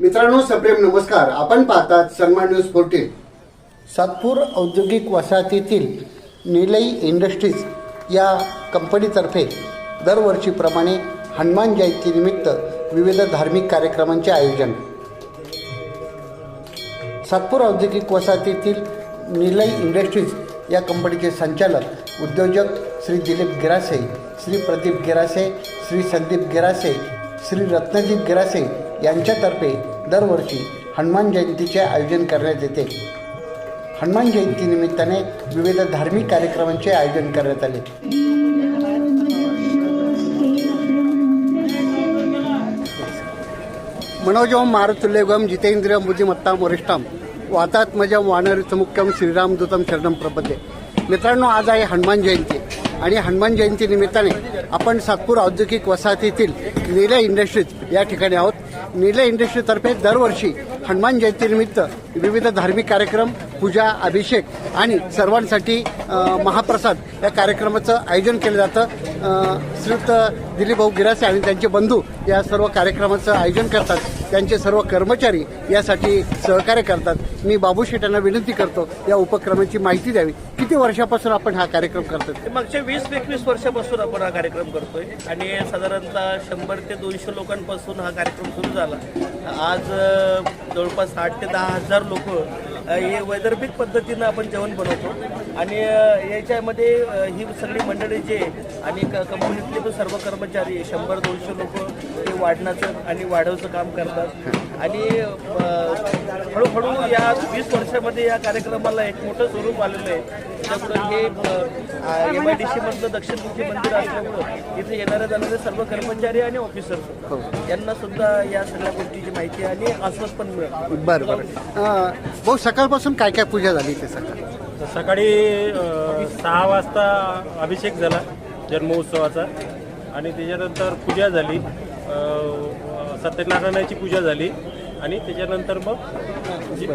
मित्रांनो सप्रेम नमस्कार. आपण पाहतात सन्मान न्यूज फोर्टीन. सातपूर औद्योगिक वसाहतीतील निलई इंडस्ट्रीज या कंपनीतर्फे दरवर्षीप्रमाणे हनुमान जयंतीनिमित्त विविध धार्मिक कार्यक्रमांचे आयोजन. सातपूर औद्योगिक वसाहतीतील निलई इंडस्ट्रीज या कंपनीचे संचालक उद्योजक श्री दिलीप गिरासे श्री प्रदीप गिरासे श्री संदीप गिरासे श्री रत्नदीप गिरासे यांच्यातर्फे दरवर्षी हनुमान जयंतीचे आयोजन करण्यात येते. हनुमान जयंतीनिमित्ताने विविध धार्मिक कार्यक्रमांचे आयोजन करण्यात आले. मनोजम मारुतुल्यगम जितेंद्रिय बुद्धिमत्ता वरिष्ठाम वातात्मजम वानरित मुख्यम श्रीरामदूतम शरणम प्रपदे मित्रांनो आज आहे हनुमान जयंती आणि हनुमान जयंती निमित्ताने आपण सातपूर औद्योगिक वसाहतीतील नीले इंडस्ट्रीज या ठिकाणी आहोत. निले इंडस्ट्रीतर्फे दरवर्षी हनुमान जयंतीनिमित्त विविध धार्मिक कार्यक्रम पूजा अभिषेक आणि सर्वांसाठी महाप्रसाद या कार्यक्रमाचं आयोजन केलं जातं. श्रीयुक्त दिलीपभाऊ गिरासे आणि त्यांचे बंधू या सर्व कार्यक्रमाचं आयोजन करतात. त्यांचे सर्व कर्मचारी यासाठी सहकार्य करतात. मी बाबू शेठ यांना विनंती करतो या उपक्रमाची माहिती द्यावी. किती वर्षापासून आपण हा कार्यक्रम करतो मागच्या वीस एकवीस वर्षापासून आपण हा कार्यक्रम करतोय आणि साधारणतः शंभर ते दोनशे लोकांपासून हा कार्यक्रम सुरू झाला. आज जवळपास आठ ते दहा हजार लोक हे वैदर्भिक पद्धतीनं आपण जेवण बनवतो. आणि याच्यामध्ये ही सगळी मंडळी जे आणि क- कंपनीतले पण सर्व कर्मचारी शंभर दोनशे लोक ते वाढण्याचं आणि वाढवचं काम करतात. आणि या वीस वर्षामध्ये या कार्यक्रमाला एक मोठं स्वरूप आलेलं आहे. त्यामुळं हे एम आय डी सी मधलं दक्षिणमुखी मंदिर असल्यामुळं इथे येणाऱ्या जाणारे सर्व कर्मचारी आणि ऑफिसर यांना सुद्धा या सगळ्या गोष्टीची माहिती आणि आश्वास पण मिळेल. बरं बरं. भाऊ सकाळपासून काय काय पूजा झाली ते सकाळ? सकाळी सहा वाजता अभिषेक झाला जन्मोत्सवाचा आणि त्याच्यानंतर पूजा झाली. अ, सत्यनारायणाची पूजा झाली. आणि त्याच्यानंतर मग जी-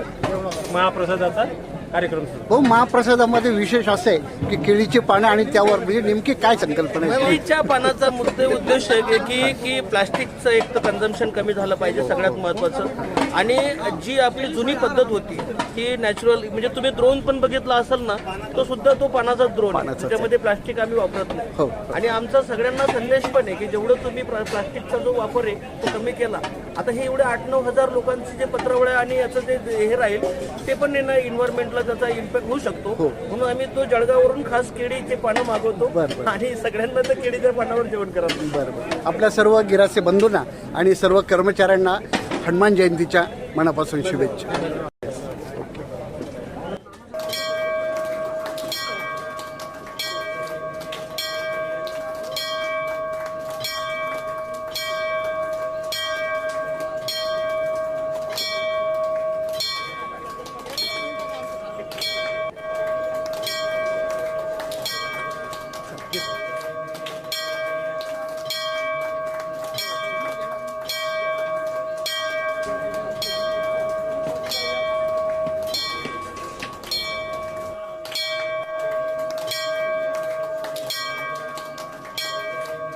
महाप्रसादाचा कार्यक्रम सुरू. भाऊ महाप्रसादामध्ये विशेष असे की केळीची पानं आणि त्यावर म्हणजे नेमकी काय संकल्पना आहे? केळीच्या पानाचा मुद्दे उद्देश आहे की की प्लास्टिकचं एक तर कन्झम्पन कमी झालं पाहिजे सगळ्यात महत्वाचं आणि जी आपली जुनी पद्धत होती की नॅचरल म्हणजे तुम्ही द्रोण पण बघितला असेल ना तो सुद्धा तो पानाचा द्रोण आहे. त्याच्यामध्ये प्लास्टिक आम्ही वापरत हो. नाही आणि आमचा सगळ्यांना संदेश पण आहे की जेवढं तुम्ही प्ला- प्लास्टिकचा जो वापर आहे तो कमी केला. आता हे एवढे आठ नऊ हजार लोकांचे जे पत्रवळ्या आणि याचं जे हे राहील ते पण ना इन्व्हायरमेंटला त्याचा इम्पॅक्ट होऊ शकतो. म्हणून आम्ही तो जळगाववरून खास केळीचे पानं मागवतो आणि सगळ्यांना त्या केळीच्या पानावर जेवण करावं बरोबर आपल्या सर्व गिरासे बंधूंना आणि सर्व कर्मचाऱ्यांना हनुमान जयंतीच्या मनापासून शुभेच्छा.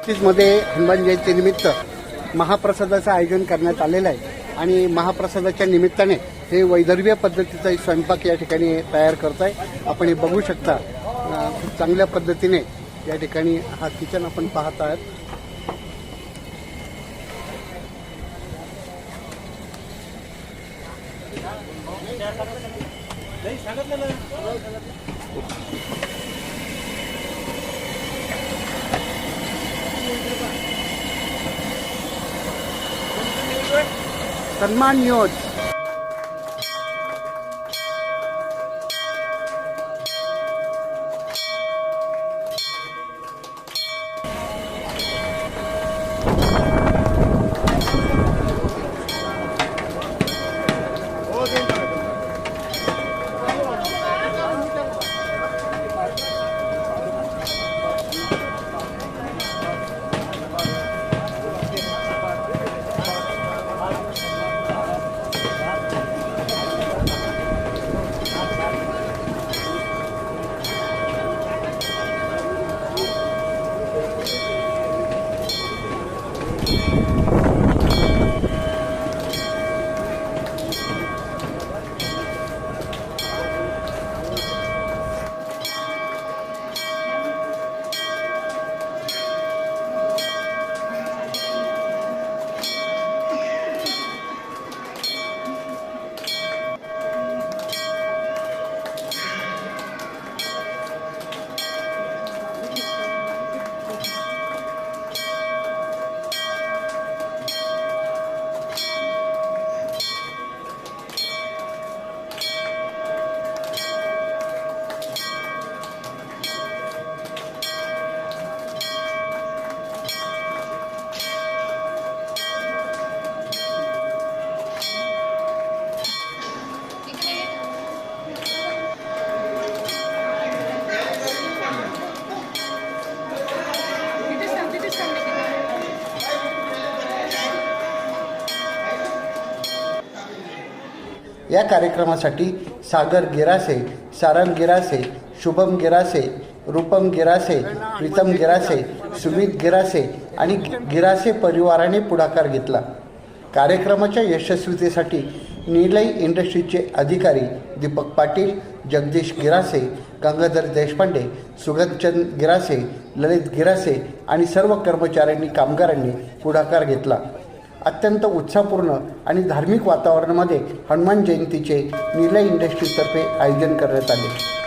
पस्तीसमध्ये हनुमान जयंतीनिमित्त महाप्रसादाचं आयोजन करण्यात आलेलं आहे. आणि महाप्रसादाच्या निमित्ताने हे वैदर्भीय पद्धतीचा स्वयंपाक या ठिकाणी तयार करत आहे. आपण हे बघू शकता खूप चांगल्या पद्धतीने या ठिकाणी हा किचन आपण पाहत आहात. กันมันยอด या कार्यक्रमासाठी सागर गिरासे सारंग गिरासे शुभम गिरासे रूपम गिरासे प्रीतम गिरासे सुमित गिरासे आणि गिरासे परिवाराने पुढाकार घेतला. कार्यक्रमाच्या यशस्वीतेसाठी निलय इंडस्ट्रीजचे अधिकारी दीपक पाटील जगदीश गिरासे गंगाधर देशपांडे सुगतचंद गिरासे ललित गिरासे आणि सर्व कर्मचाऱ्यांनी कामगारांनी पुढाकार घेतला. अत्यंत उत्साहपूर्ण आणि धार्मिक वातावरणामध्ये हनुमान जयंतीचे निलय इंडस्ट्रीजतर्फे आयोजन करण्यात आले.